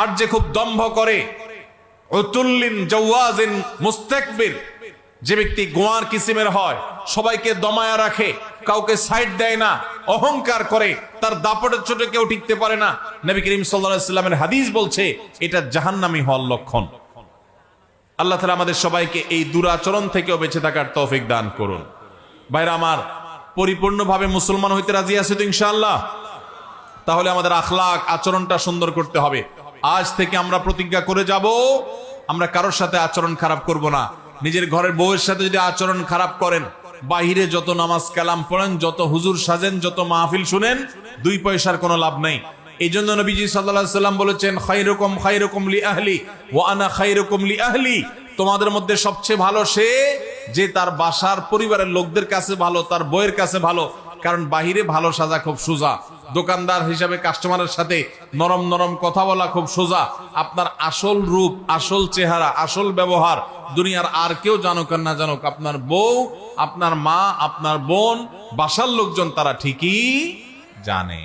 আর যে খুব দম্ভ করে যে ব্যক্তি গোয়ার কিসিমের হয়, সবাইকে দমায়া রাখে, কাউকে সাইড দেয় না, অহংকার করে, তার দাপটের ছোট কেউ টিকতে পারে না। নবী করিম সাল্লাল্লাহু সাল্লামের হাদিস বলছে, এটা জাহান্নামী হওয়ার লক্ষণ। আল্লাহ তালা আমাদের সবাইকে এই দুরাচরণ থেকেও বেঁচে থাকার তৌফিক দান করুন। ভাইরা আমার, পরিপূর্ণভাবে মুসলমান হইতে রাজি আছে তো ইনশাআল্লাহ? তাহলে আমাদের আখলাক আচরণটা সুন্দর করতে হবে। আজ থেকে আমরা প্রতিজ্ঞা করে যাব, আমরা কারোর সাথে আচরণ খারাপ করব না। নিজের ঘরের বউয়ের সাথে যদি আচরণ খারাপ করেন, বাহিরে যত নামাজ কালাম পড়েন, যত হুজুর সাজেন, যত মাহফিল শুনেন, দুই পয়সার কোনো লাভ নেই। এই জন্য নবীজি সাল্লাম বলেছেন খাইরকম খাইরকম লি আহলি ও আনা খাইরকম লি আহলি। তোমাদের মধ্যে সবচেয়ে ভালো সে যে তার বাসার পরিবারের লোকদের কাছে ভালো, তার বইয়ের কাছে ভালো। কারণ বাহিরে ভালো সাজা খুব সোজা। দোকানদার হিসাবে কাস্টমারের সাথে নরম নরম কথা বলা খুব সোজা। আপনার আসল রূপ, আসল চেহারা, আসল ব্যবহার দুনিয়ার আর কেউ জানুক আর না জানুক, আপনার বউ, আপনার মা, আপনার বোন, বাসার লোকজন তারা ঠিকই জানে।